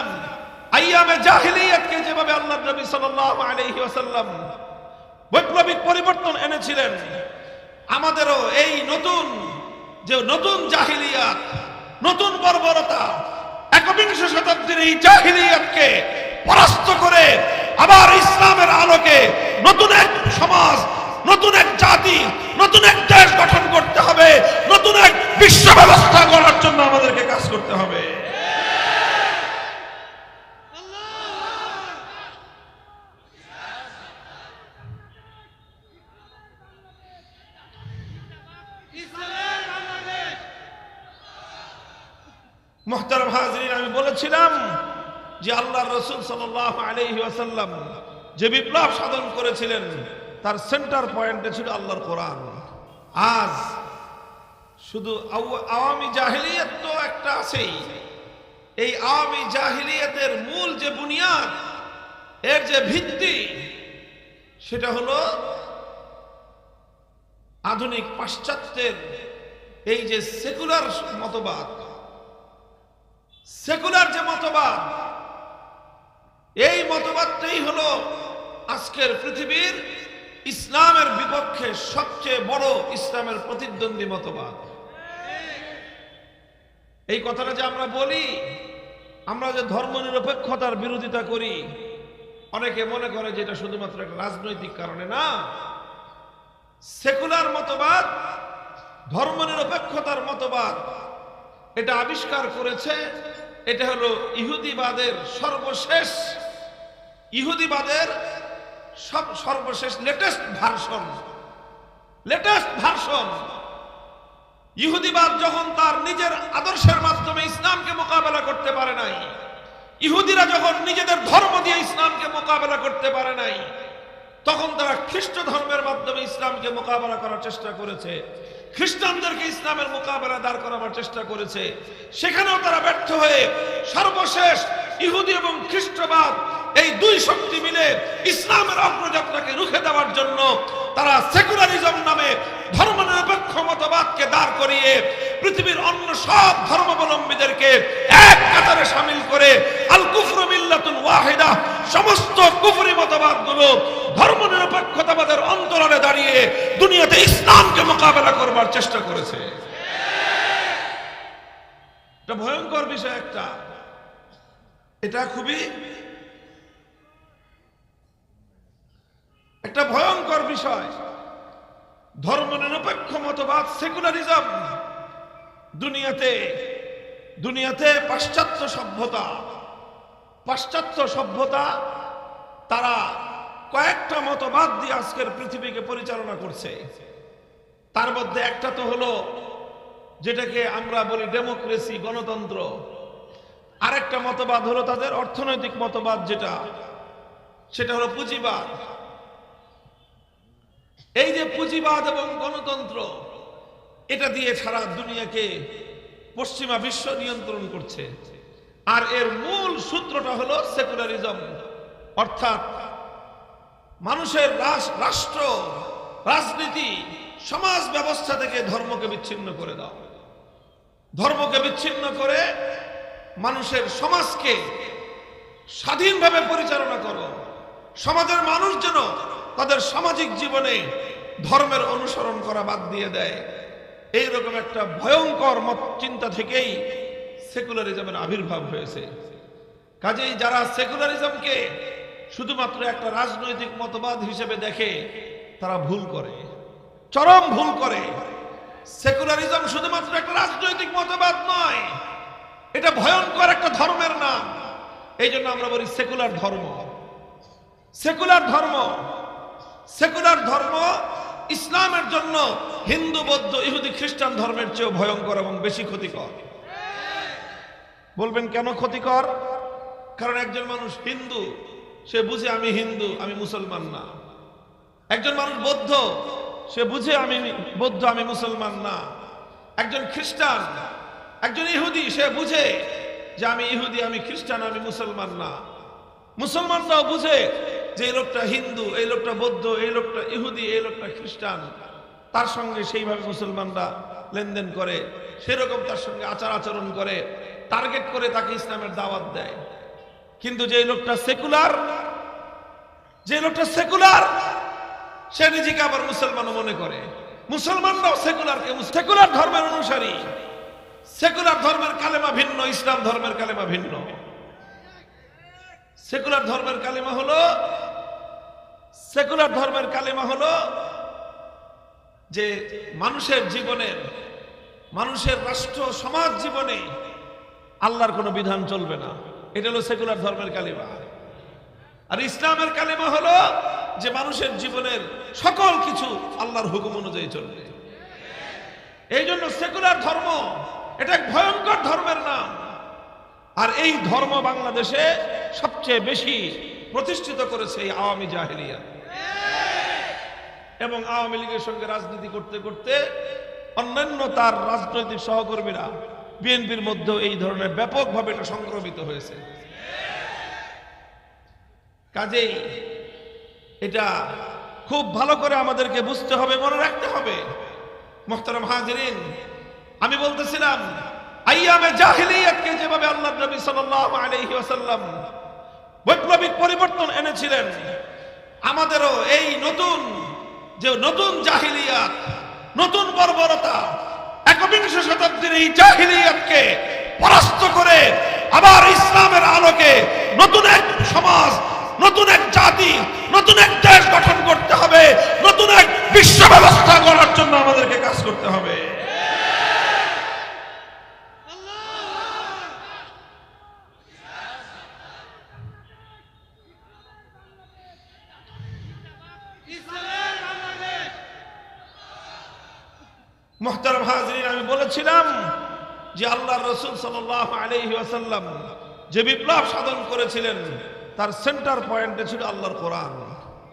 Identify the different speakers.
Speaker 1: বলেছিলাম আইয়ামে জাহিলিয়াতকে যেভাবে আল্লাহ নবী সাল্লাল্লাহু আলাইহি ওয়াসাল্লাম বৈপ্লবিক পরিবর্তন এনেছিলেন, আমাদেরও এই নতুন যে নতুন জাহিলিয়াত, নতুন বর্বরতা, একবিংশ শতাব্দীর এই জাহিলিয়াতকে পরাস্ত করে আবার ইসলামের আলোকে নতুন এক সমাজ, নতুন এক জাতি, নতুন এক দেশ গঠন করতে হবে, নতুন এক বিশ্ব ব্যবস্থা গড়ার জন্য আমাদেরকে কাজ করতে হবে। মোহতারম হাজরিন, আমি বলেছিলাম যে আল্লাহ রসুল সাল্লাহ আলহি আসাল্লাম যে বিপ্লব সাধন করেছিলেন, তার সেন্টার পয়েন্টে ছিল আল্লাহর কোরআন। আজ শুধু আওয়ামী জাহিলিয়াত তো একটা আছেই। এই আওয়ামী জাহিলিয়াতের মূল যে বুনিয়াদ, এর যে ভিত্তি, সেটা হলো আধুনিক পাশ্চাত্যের এই যে সেকুলার মতবাদ সেকুলার যে মতবাদ, এই মতবাদটাই হলো আজকের পৃথিবীর ইসলামের বিপক্ষে সবচেয়ে বড় ইসলামের প্রতিদ্বন্দ্বী মতবাদ। এই কথাটা যে আমরা বলি, আমরা যে ধর্ম নিরপেক্ষতার বিরোধিতা করি, অনেকে মনে করে যে এটা শুধুমাত্র একটা রাজনৈতিক কারণে না। সেকুলার মতবাদ, ধর্ম নিরপেক্ষতার মতবাদ, এটা আবিষ্কার করেছে এটা হলো ইহুদিবাদের সর্বশেষ, ইহুদিবাদের সব সর্বশেষ লেটেস্ট ভার্সন লেটেস্ট ভার্সন ইহুদিবাদ যখন তার নিজের আদর্শের মাধ্যমে ইসলামকে মোকাবেলা করতে পারে নাই, ইহুদিরা যখন নিজেদের ধর্ম দিয়ে ইসলামকে মোকাবেলা করতে পারে নাই, তখন তারা খ্রিস্ট ধর্মের মাধ্যমে ইসলামকে মোকাবেলা করার চেষ্টা করেছে। খ্রিস্টানদেরকে ইসলামের মোকাবেলা দাঁড় করাবার চেষ্টা করেছে। সেখানেও তারা ব্যর্থ হয়ে সর্বশেষ ইহুদি এবং খ্রিস্টবাদ এই দুই শক্তি মিলে ইসলামের অগ্রযাত্রাকে রুখে দেওয়ার জন্য তারা সেকুলারিজম নামে ধর্ম নিরপেক্ষ মতবাদকে দাঁড় করিয়ে পৃথিবীর অন্য সব ধর্মাবলম্বীদেরকে এক কাতারে সামিল করে আল কুফরু মিল্লাতুল ওয়াহিদা, সমস্ত কুফরি মতবাদগুলো ধর্মনিরপেক্ষতাবাদের অন্তরালে দাঁড়িয়ে দুনিয়াতে ইসলামকে মোকাবেলা করবার চেষ্টা করেছে। এটা ভয়ঙ্কর বিষয় একটা। এটা খুবই একটা ভয়ঙ্কর বিষয়। ধর্ম নিরপেক্ষ মতবাদ, সেকুলারিজম দুনিয়াতে দুনিয়াতে পাশ্চাত্য সভ্যতা পাশ্চাত্য সভ্যতা তারা কয়েকটা মতবাদ দিয়ে আজকের পৃথিবীকে পরিচালনা করছে। তার মধ্যে একটা তো হলো যেটাকে আমরা বলি ডেমোক্রেসি, গণতন্ত্র। আরেকটা মতবাদ হলো তাদের অর্থনৈতিক মতবাদ যেটা, সেটা হলো পুঁজিবাদ। এই যে পুঁজিবাদ এবং গণতন্ত্র, এটা দিয়ে সারা দুনিয়াকে পশ্চিমা বিশ্ব নিয়ন্ত্রণ করছে। আর এর মূল সূত্রটা হলো সেকুলারিজম। অর্থাৎ মানুষের রাষ্ট্র, রাজনীতি, সমাজ ব্যবস্থা থেকে ধর্মকে বিচ্ছিন্ন করে দাও। ধর্মকে বিচ্ছিন্ন করে মানুষের সমাজকে স্বাধীনভাবে পরিচালনা করো। সমাজের মানুষ যেন তাদের সামাজিক জীবনে ধর্মের অনুসরণ করা বাদ দিয়ে দেয়। এইরকম একটা ভয়ঙ্কর মত চিন্তা থেকেই সেকুলারিজমের আবির্ভাব হয়েছে। কাজেই যারা সেকুলারিজমকে শুধুমাত্র একটা রাজনৈতিক মতবাদ হিসেবে দেখে, তারা ভুল করে, চরম ভুল করে। সেকুলারিজম শুধুমাত্র একটা রাজনৈতিক মতবাদ নয়, এটা ভয়ঙ্কর একটা ধর্মের নাম। এই জন্য আমরা বলি সেকুলার ধর্ম। সেকুলার ধর্ম সেকুলার ধর্ম ইসলামের জন্য হিন্দু, বৌদ্ধ, ইহুদি, খ্রিস্টান ধর্মের চেয়েও ভয়ঙ্কর এবং বেশি ক্ষতিকর। বলবেন কেন ক্ষতিকর? কারণ একজন মানুষ হিন্দু, সে বুঝে আমি হিন্দু, আমি মুসলমান না। একজন মানুষ বৌদ্ধ, সে বুঝে আমি বৌদ্ধ, আমি মুসলমান না। একজন খ্রিস্টান, একজন ইহুদি, সে বুঝে যে আমি ইহুদি, আমি খ্রিস্টান, আমি মুসলমান না। মুসলমানরাও বুঝে যে এই লোকটা হিন্দু, এই লোকটা বৌদ্ধ, এই লোকটা ইহুদি, এই লোকটা খ্রিস্টান, তার সঙ্গে সেইভাবে মুসলমানরা লেনদেন করে, সেরকম তার সঙ্গে আচার আচরণ করে, টার্গেট করে তাকে ইসলামের দাওয়াত দেয়। কিন্তু যে লোকটা সেকুলার, যে লোকটা সেকুলার, সে নিজেকে আবার মুসলমানও মনে করে। মুসলমানরাও সেকুলারকে সেকুলার ধর্মের অনুসারী। সেকুলার ধর্মের কালেমা ভিন্ন, ইসলাম ধর্মের কালেমা ভিন্ন। সেকুলার ধর্মের কালেমা হলো সেকুলার ধর্মের কালেমা হলো যে মানুষের জীবনের মানুষের রাষ্ট্র, সমাজ জীবনে আল্লাহর কোনো বিধান চলবে না। এটা হলো সেকুলার ধর্মের কালিমা। আর ইসলামের কালিমা হলো যে মানুষের জীবনের সকল কিছু আল্লাহর হুকুম অনুযায়ী চলবে। এই জন্য সেকুলার ধর্ম, এটা এক ভয়ঙ্কর ধর্মের নাম। আর এই ধর্ম বাংলাদেশে সবচেয়ে বেশি প্রতিষ্ঠিত করেছে এই আওয়ামী জাহেলিয়া। এবং আওয়ামী লীগের সঙ্গে রাজনীতি করতে করতে অন্যান্য তার রাজনৈতিক সহকর্মীরা বিএনপির মধ্যেও এই ধরনের ব্যাপকভাবে এটা সংক্রমিত হয়েছে। কাজেই এটা খুব ভালো করে আমাদেরকে বুঝতে হবে, মনে রাখতে হবে। মোহতারাম হাজিরিন, আমি বলতেছিলাম, আইয়ামে জাহিলিয়াতকে যেভাবে আল্লাহ নবী সাল্লাল্লাহু আলাইহি ওয়াসাল্লাম বৈপ্লবিক পরিবর্তন এনেছিলেন। আমাদেরও এই নতুন যে নতুন জাহিলিয়াত, নতুন বর্বরতা, একবিংশ শতাব্দীর এই জাহিলিয়াতকে পরাস্ত করে আবার ইসলামের আলোকে নতুন এক সমাজ, নতুন এক জাতি, নতুন এক দেশ গঠন করতে হবে, নতুন এক বিশ্ব ব্যবস্থা করার জন্য আমাদেরকে কাজ করতে হবে। মোহতারম হাজরিন, আমি বলেছিলাম যে আল্লাহ রসুল সাল্লাহ আলহি আসাল্লাম যে বিপ্লব সাধন করেছিলেন, তার সেন্টার পয়েন্টে ছিল আল্লাহর কোরআন।